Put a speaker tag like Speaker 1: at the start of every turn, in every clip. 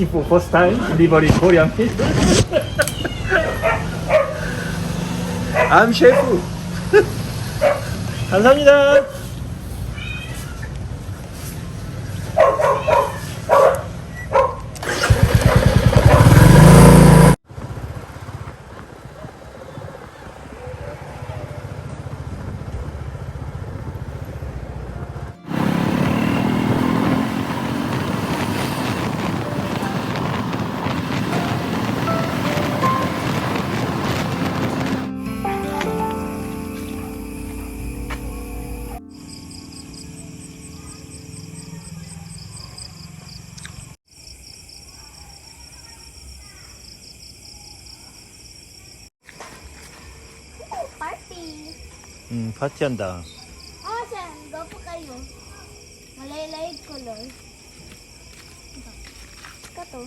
Speaker 1: Looking for first time delivery Korean food. I'm 셰프. 감사합니다. 음, 파티한다.
Speaker 2: Go po kayo. To.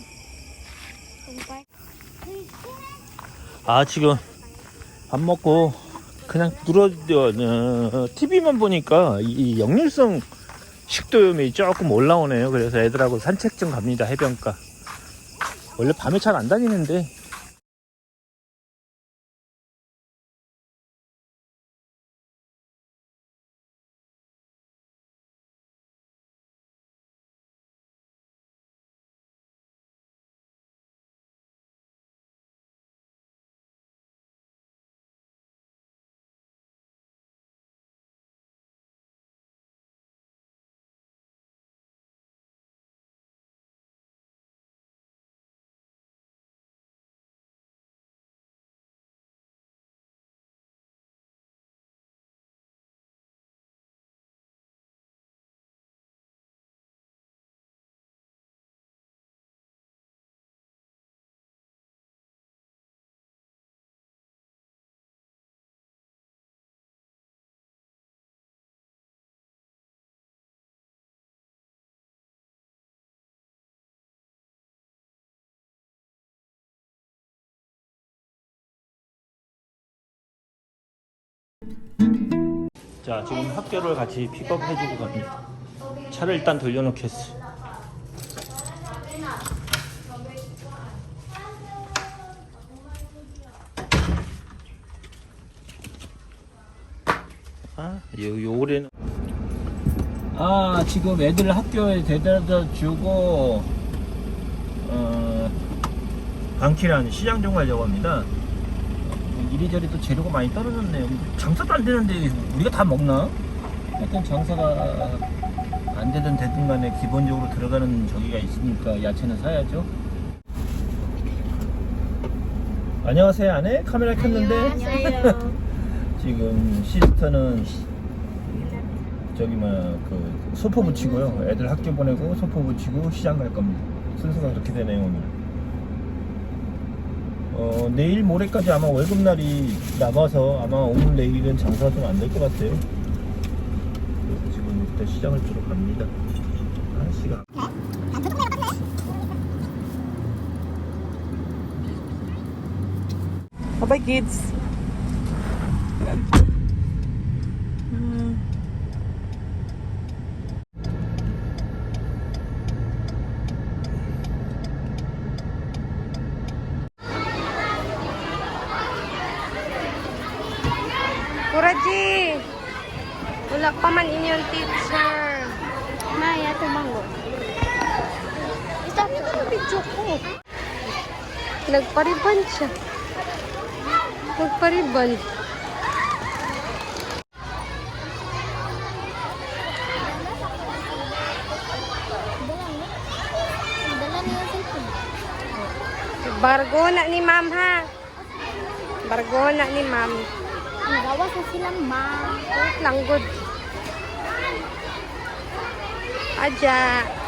Speaker 1: 아, 지금 밥 먹고 그냥 누워 어, TV만 보니까 이, 이 역류성 식도염이 조금 올라오네요. 그래서 애들하고 산책 좀 갑니다. 해변가. 원래 밤에 잘 안 다니는데 자 지금 학교를 같이 픽업해주고 갑니다. 차를 일단 돌려놓겠어. 아, 요, 요래는. 아, 지금 애들 학교에 데려다 주고, 어, 방키라는 시장 좀 가려고 합니다. 어, 이리저리 또 재료가 많이 떨어졌네요. 장사도 안 되는데 우리가 다 먹나? 하여튼 장사가 안 되든 되든 간에 기본적으로 들어가는 저기가 있으니까 야채는 사야죠. 안녕하세요, 아내. 카메라 켰는데. 지금 시스터는 저기 뭐그 소포 붙이고요. 애들 학교 보내고 소포 붙이고 시장 갈 겁니다. 순서가 그렇게 되네요 오늘. 어 내일 모레까지 아마 월급 날이 남아서 아마 오늘 내일은 장사가 좀안 될 것 같아요. 그래서 지금 일단 시장을 주러 갑니다. 아씨가.
Speaker 3: Bye kids. Magpa-ribbon siya. Magpa-ribbon. Bargona ni ma'am ha. Bargona ni ma'am.
Speaker 2: Ang gawa sa silang
Speaker 3: ma'am. Langgod. Aja.
Speaker 2: Aja.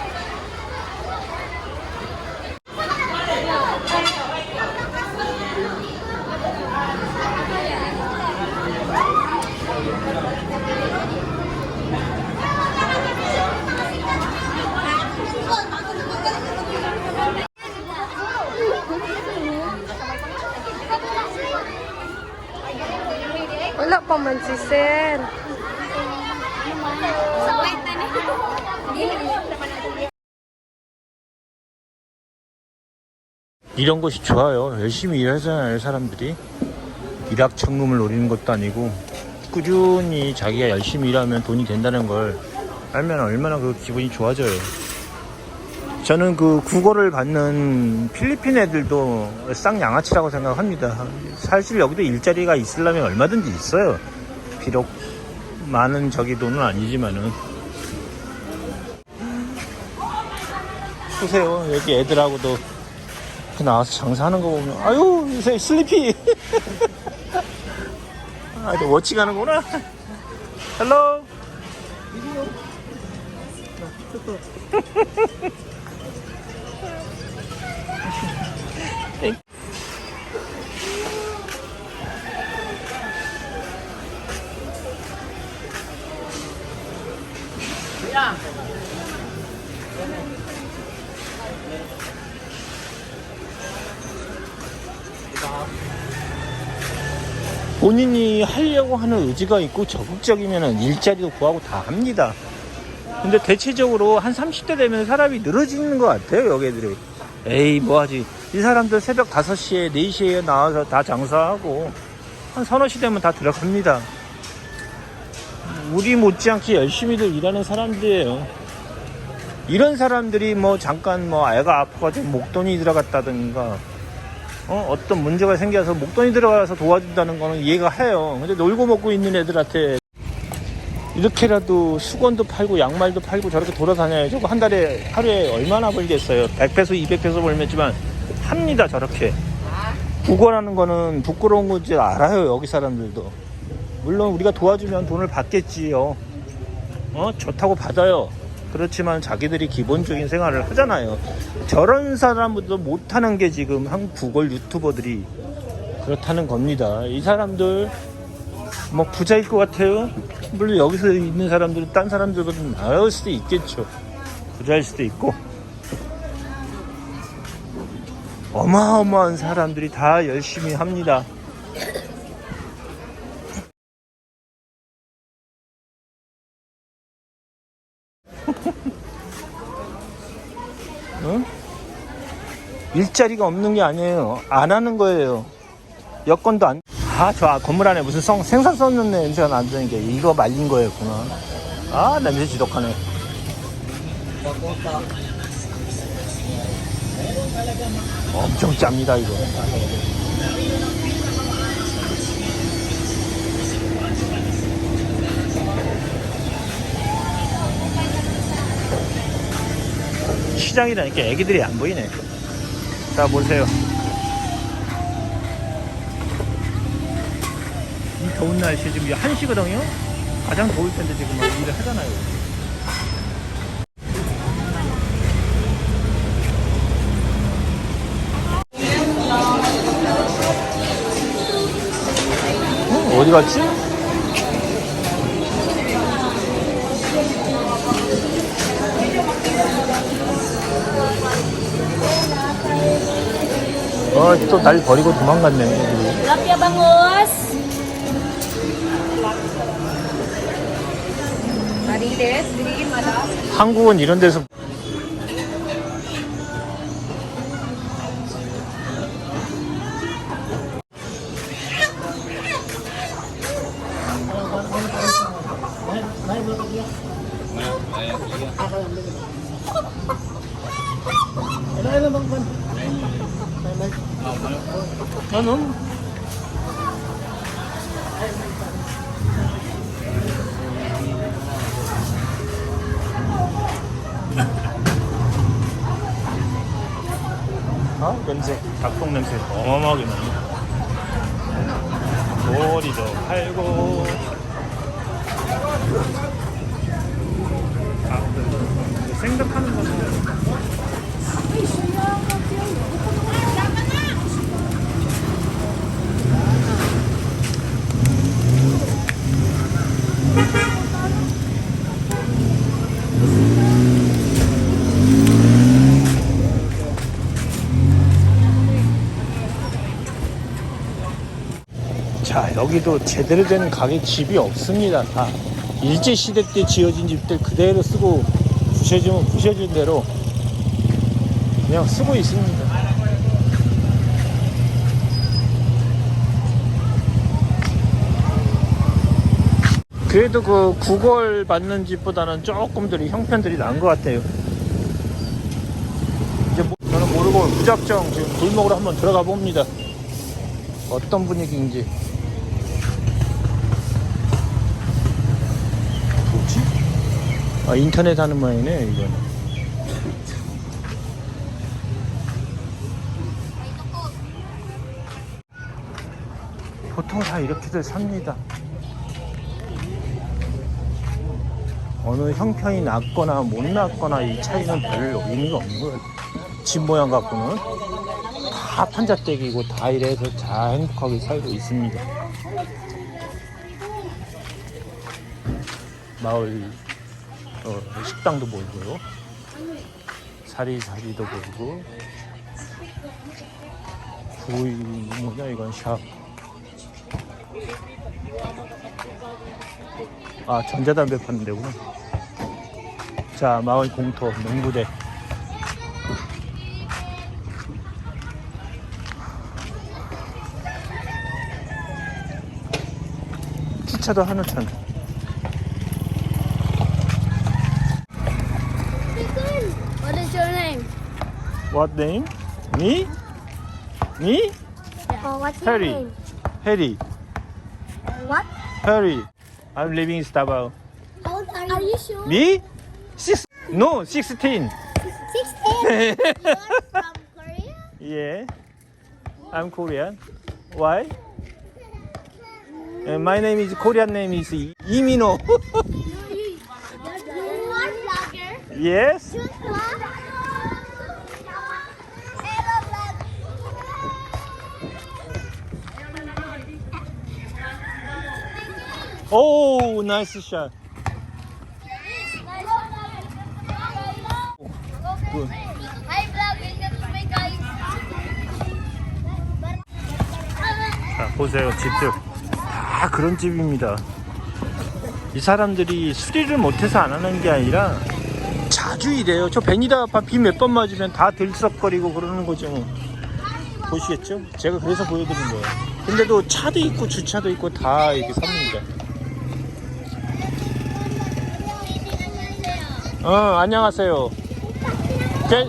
Speaker 1: 이런 것이 좋아요. 열심히 일하잖아요, 사람들이. 일확천금을 노리는 것도 아니고 꾸준히 자기가 열심히 일하면 돈이 된다는 걸 알면 얼마나 그 기분이 좋아져요. 저는 그 국어를 받는 필리핀 애들도 쌍양아치라고 생각합니다. 사실 여기도 일자리가 있으려면 얼마든지 있어요. 비록 많은 저기 돈은 아니지만은. 보세요. 여기 애들하고도 이렇게 나와서 장사하는 거 보면 아유 요새 슬리피. 아 이제 워치 가는구나. 헬로 하려고 하는 의지가 있고 적극적이면 일자리도 구하고 다 합니다. 근데 대체적으로 한 30대 되면 사람이 늘어지는 것 같아요, 여기 애들이. 에이, 뭐하지. 이 사람들 새벽 5시에, 4시에 나와서 다 장사하고, 한 서너 시 되면 다 들어갑니다. 우리 못지않게 열심히들 일하는 사람들이에요. 이런 사람들이 뭐 잠깐 뭐 애가 아파가지고 목돈이 들어갔다든가, 어, 어떤 문제가 생겨서 목돈이 들어가서 도와준다는 거는 이해가 해요. 근데 놀고 먹고 있는 애들한테 이렇게라도 수건도 팔고 양말도 팔고 저렇게 돌아다녀요. 저거 한 달에 하루에 얼마나 벌겠어요. 100페소, 200페소 벌겠지만 합니다. 저렇게. 국어라는 거는 부끄러운 건지 알아요. 여기 사람들도. 물론 우리가 도와주면 돈을 받겠지요. 어, 좋다고 받아요. 그렇지만 자기들이 기본적인 생활을 하잖아요. 저런 사람들도 못하는 게 지금 한국 구글 유튜버들이 그렇다는 겁니다. 이 사람들 뭐 부자일 것 같아요. 물론 여기서 있는 사람들은 딴 사람들보다 나을 수도 있겠죠. 부자일 수도 있고. 어마어마한 사람들이 다 열심히 합니다. 응? 일자리가 없는 게 아니에요. 안 하는 거예요. 여건도 안. 아, 저 건물 안에 무슨 성, 생선 썩는 냄새가 난다는 게 이거 말린 거였구나. 아, 냄새 지독하네. 엄청 짭니다, 이거. 시장이라니까 애기들이 안 보이네. 자, 보세요. 이 더운 날씨에 지금 1시거든요? 가장 더울 텐데 지금 막 일을 하잖아요. 어? 어디 갔지? 어, 또 날 버리고 도망갔네.
Speaker 2: Tilapia bangus.
Speaker 3: Diriin malas.
Speaker 1: 한국은 이런 데서 나는 아 냄새. 닭똥 냄새. 어마어마하게 나네. 머리도 팔고. 아, 그 생각하는 거는 여기도 제대로 된 가게 집이 없습니다. 다 일제 시대 때 지어진 집들 그대로 쓰고 부셔지면 부셔진 대로 그냥 쓰고 있습니다. 그래도 그 구걸 받는 집보다는 조금 더 형편들이 나은 것 같아요. 이제 뭐- 저는 모르고 무작정 지금 골목으로 한번 들어가 봅니다. 어떤 분위기인지? 아 인터넷 하는 모양이네 이거는. 보통 다 이렇게들 삽니다. 어느 형편이 낮거나 못 낮거나 이 차이는 별 의미가 없는 거예요. 집 모양 갖고는 다 판자떼기고 다 이래서 잘 행복하게 살고 있습니다. 마을 어, 식당도 보이고요. 사리사리도 보이고. 구이 뭐냐 이건 샵. 아 전자담배 파는 데구나. 자 마을 공터 농구대. 주차도 하나천
Speaker 2: What name?
Speaker 1: Me? Me?
Speaker 2: Oh, what's
Speaker 1: Harry. Harry.
Speaker 2: What?
Speaker 1: Harry. I'm living in Starbucks.
Speaker 2: How old are you? Are you sure?
Speaker 1: Me? Six? No, 16.
Speaker 2: 16. You're from Korea?
Speaker 1: yeah. I'm Korean. Why? Uh, my name is Korean name is Imino.
Speaker 2: You, are
Speaker 1: yes.
Speaker 2: Welcome to my guys.
Speaker 1: 자, 보세요, 집들. 다 그런 집입니다. 이 사람들이 수리를 못해서 안 하는 게 아니라 자주 이래요. 저 베니다 아파 비몇 번 맞으면 다 들썩거리고 그러는 거죠. 뭐. 보시겠죠? 제가 그래서 보여드린 거예요. 근데도 차도 있고 주차도 있고 다 이렇게 삽니다. 어, 안녕하세요. 제,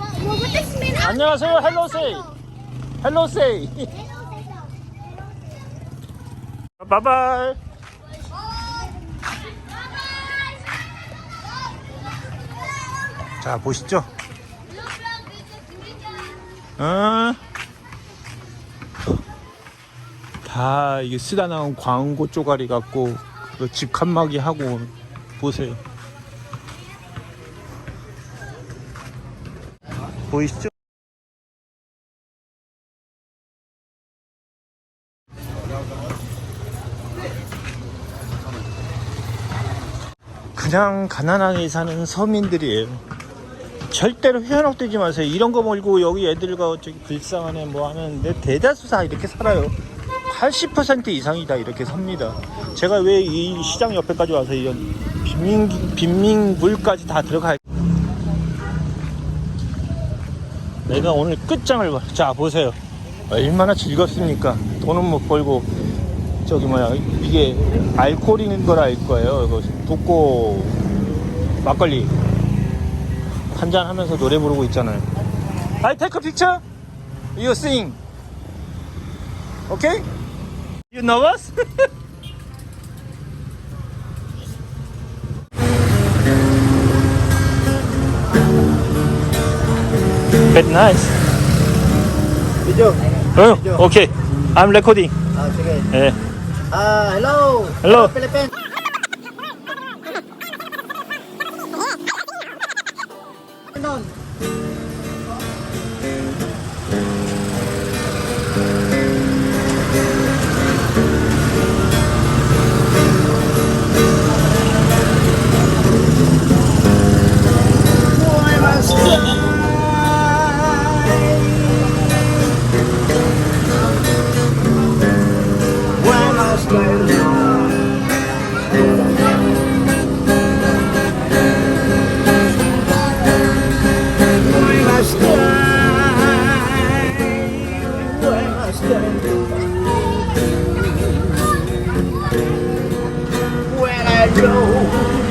Speaker 1: 안녕하세요. 헬로 세이. 헬로 세이. 바이바이. 자, 보시죠. 어? 다 이게 쓰다 나온 광고 쪼가리 갖고 그집 칸막이 하고 보세요. 보이시죠? 그냥 가난하게 사는 서민들이에요. 절대로 회원업되지 마세요. 이런 거 몰고 여기 애들과 저기 불쌍하네 뭐 하는데 대다수 다 이렇게 살아요. 80% 이상이 다 이렇게 삽니다. 제가 왜 이 시장 옆에까지 와서 이런 빈민, 빈민물까지 다 들어가. 내가 오늘 끝장을 봐. 자, 보세요. 얼마나 즐겁습니까? 돈은 못 벌고, 저기 뭐야, 이게 알코올인 걸 알 거예요. 이거 독고 막걸리. 한잔 하면서 노래 부르고 있잖아요. I take a picture? You sing. Very nice.
Speaker 4: Video.
Speaker 1: Oh, okay. I'm recording.
Speaker 4: Ah, sige.
Speaker 1: Eh.
Speaker 4: Ah, hello.
Speaker 1: Hello.
Speaker 4: Philippines. Oh.